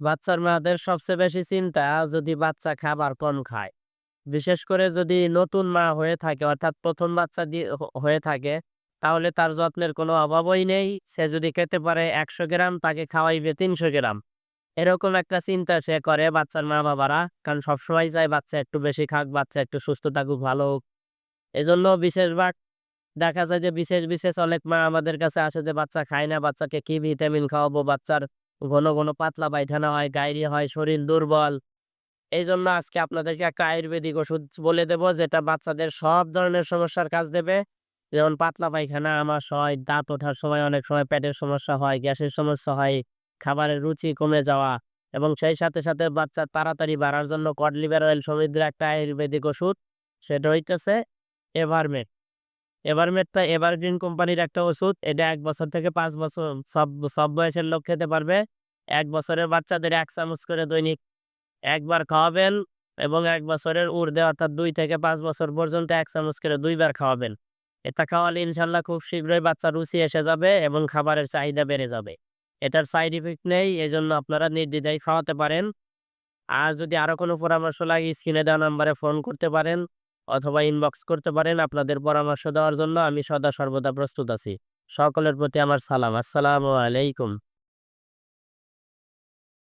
বাচ্চার মাদের সবচেয়ে বেশি চিন্তা যদি বাচ্চা খাবার কম খায়। বিশেষ করে যদি নতুন মা হয়ে থাকে অর্থাৎ ১ম বাচ্চা হয়ে থাকে তাহলে তার যত্নের কোনো অভাবই নেই। সে যদি খেতে পারে ১০০ গ্রাম তাকে খাওয়াইবে ৩০০ গ্রাম। এরকম একটা চিন্তা সে করে বাচ্চার মা-বাবারা। কারণ সবসময় চায় বাচ্চা একটু বেশি খাক, বাচ্চা একটু সুস্থ থাকুক, ভালো হোক। এজন্য বিশেষভাগ দেখা যায় যে বিশেষ, বিশেষ অনেক মা আমাদের কাছে আসে যে বাচ্চা খায় না, বাচ্চাকে কি ভিটামিন খাওয়াবো? বাচ্চার ঘন, ঘন পাতলা পায়খানা হয়, ডায়রিয়া হয়, শরীর দুর্বল। এই জন্য আজকে আপনাদেরকে একটা আয়ুর্বেদিক ওষুধ বলে দেব যেটা বাচ্চাদের সব ধরনের সমস্যার কাজ দেবে। যেমন পাতলা পায়খানা, আমাশ হয়, দাঁত ওঠার সময় অনেক সময় পেটের সমস্যা হয়, গ্যাসের সমস্যা হয়, খাবারের রুচি কমে যাওয়া এবং সেই সাথে, সাথে বাচ্চা তাড়াতাড়ি বাড়ার জন্য কড অয়েল সমৃদ্ধ একটা আয়ুর্বেদিক ওষুধ সেটা হইতেছে এভারমেট। এভারমেটটা এভারগ্রিন কোম্পানির একটা ওষুধ। এটা এক বছর থেকে পাঁচ বছর সব, সব বয়সের লোক খেতে পারবে। এক বছরের বাচ্চাদের এক চামচ করে দৈনিক একবার খাওয়াবেন এবং এক বছরের ঊর্ধ্বে অর্থাৎ দুই থেকে পাঁচ বছর পর্যন্ত এক চামচ করে ২ বার খাওয়াবেন। এটা খাওয়ালে ইনশাল্লাহ খুব শীঘ্রই বাচ্চার রুচি এসে যাবে এবং খাবারের চাহিদা বেড়ে যাবে। এটার সাইড ইফেক্ট নেই এজন্য আপনারা নির্দ্বিধায় খাওয়াতে পারেন। আর যদি আরও কোনো পরামর্শ লাগে স্ক্রিনে দেওয়া নাম্বারে ফোন করতে পারেন অথবা ইনবক্স করতে পারেন। আপনাদের পরামর্শ দেওয়ার জন্য আমি সদা সর্বদা প্রস্তুত আছি। সকলের প্রতি আমার সালাম। আসসালামু আলাইকুম।